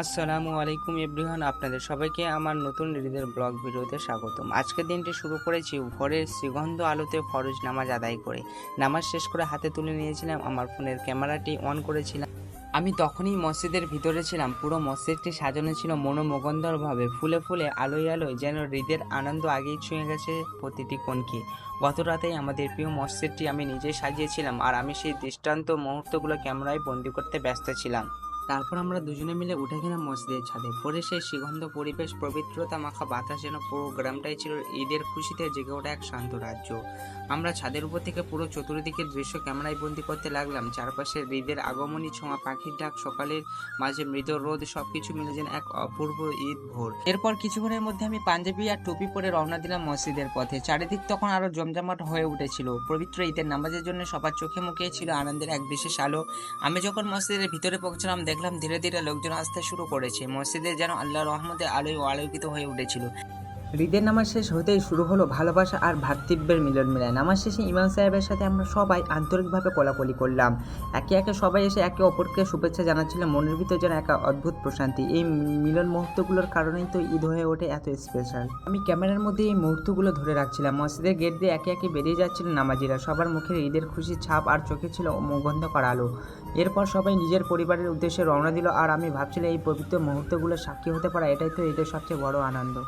আসসালামু আলাইকুম এভরিওয়ান, আপনাদের সবাইকে আমার নতুন রিদের ব্লগ ভিডিওতে স্বাগতম। আজকের দিনটি শুরু করেছি ভোরের শ্রীগন্ধ আলোতে ফরজ নামাজ আদায় করে। নামাজ শেষ করে হাতে তুলে নিয়েছিলাম, আমার ফোনের ক্যামেরাটি অন করেছিলাম। আমি তখনই মসজিদের ভিতরে ছিলাম, পুরো মসজিদটি সাজানো ছিল মনোমুগ্ধরভাবে ফুলে ফুলে, আলোয় আলোয়, যেন হৃদের আনন্দ আগেই ছুঁয়ে গেছে প্রতিটি কোণকে। গত রাতেই আমাদের প্রিয় মসজিদটি আমি নিজেই সাজিয়েছিলাম, আর আমি সেই দৃষ্টান্ত মুহূর্তগুলো ক্যামেরায় বন্দি করতে ব্যস্ত ছিলাম। তারপর আমরা দুজনে মিলে উঠে গেলাম মসজিদের ছাদে। পরে সেই সুগন্ধ পরিবেশ, পবিত্রতা মাখা বাতাস যেন পুরো গ্রামটাই ছিল ঈদের খুশিতে জেগে ওঠা এক শান্ত রাজ্য। আমরা ছাদের উপর থেকে পুরো চতুর্দিকের দৃশ্য ক্যামেরায় বন্দি করতে লাগলাম। চারপাশে ঈদের আগমনী, ছোঁয়া পাখির ডাক, সকালের মাঝে মৃদ রোদ, সবকিছু মিলে যেন এক অপূর্ব ঈদ ভোর। এরপর কিছুক্ষণের মধ্যে আমি পাঞ্জাবি আর টুপি পরে রওনা দিলাম মসজিদের পথে। চারিদিক তখন আরও জমজমাট হয়ে উঠেছিল। পবিত্র ঈদের নামাজের জন্য সবার চোখে মুখে ছিল আনন্দের এক বিশেষ আলো। আমি যখন মসজিদের ভিতরে পৌঁছলাম দেখলাম ধীরে ধীরে লোকজন আসতে শুরু করেছে। মসজিদে যেন আল্লাহ রহমতে আলোয় আলোকিত হয়ে উঠেছিল। ঈদের নামাজ শেষ হতেই শুরু হলো ভালোবাসা আর ভ্রাতৃত্বের মিলন মেলায় নামাজ শেষে ইমাম সাহেবের সাথে আমরা সবাই আন্তরিকভাবে কোলাকুলি করলাম। একে একে সবাই এসে একে অপরকে শুভেচ্ছা জানাচ্ছিল। মনের ভিতর যেন এক অদ্ভুত প্রশান্তি। এই মিলন মুহূর্তগুলোর কারণেই তো ঈদ হয়ে ওঠে এত স্পেশাল আমি ক্যামেরার মধ্যে এই মুহূর্তগুলো ধরে রাখছিলাম। মসজিদের গেট দিয়ে একে একে বেরিয়ে যাচ্ছিল নামাজিরা। সবার মুখে ঈদের খুশির ছাপ আর চোখে ছিল মুগন্ধ করা আলো। এরপর সবাই নিজের পরিবারের উদ্দেশ্যে রওনা দিল। আর আমি ভাবছিলাম এই পবিত্র মুহূর্তগুলো সাক্ষী হতে পারা এটাই তো ঈদের সবচেয়ে বড় আনন্দ।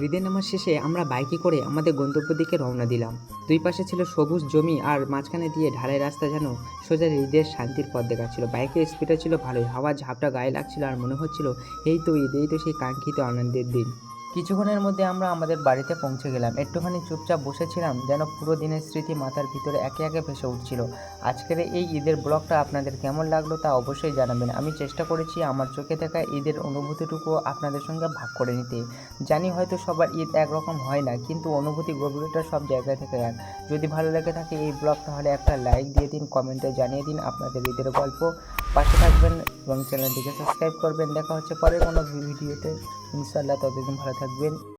ঈদের নামাজ শেষে আমরা বাইকে করে আমাদের গন্তব্য দিকে রওনা দিলাম। দুই পাশে ছিল সবুজ জমি আর মাঝখানে দিয়ে ঢালাই রাস্তা যেন সোজা ঈদের শান্তির পথ দেখাচ্ছিল। বাইকের স্পিডটা ছিল ভালোই। হাওয়া ঝাপটা গায়ে লাগছিল আর মনে হচ্ছিল, এই তো ঈদ, এই তো সেই কাঙ্ক্ষিত আনন্দের দিন। কিছুক্ষণের মধ্যে আমরা আমাদের বাড়িতে পৌঁছে গেলাম। একটুখানি চুপচাপ বসেছিলাম যেন পুরো দিনের স্মৃতি মাথার ভিতরে একে একে ভেসে উঠছিল। আজকের এই ঈদের ব্লগটা আপনাদের কেমন লাগল তা অবশ্যই জানাবেন। আমি চেষ্টা করেছি আমার চোখে থাকা ঈদের অনুভূতিটুকু আপনাদের সঙ্গে ভাগ করে নিতে। জানি হয়তো সবার ঈদ একরকম হয় না, কিন্তু অনুভূতি গভীরতা সব জায়গায় থেকে এক। যদি ভালো লেগে থাকে এই ব্লগ, তাহলে একটা লাইক দিয়ে দিন, কমেন্টে জানিয়ে দিন আপনাদের ঈদের গল্প। পাশে থাকবেন এবং চ্যানেলটিকে সাবস্ক্রাইব করবেন। দেখা হচ্ছে পরে কোনো ভিডিওতে। ইনশাল্লাহ ততদিন ভালো থাকবেন।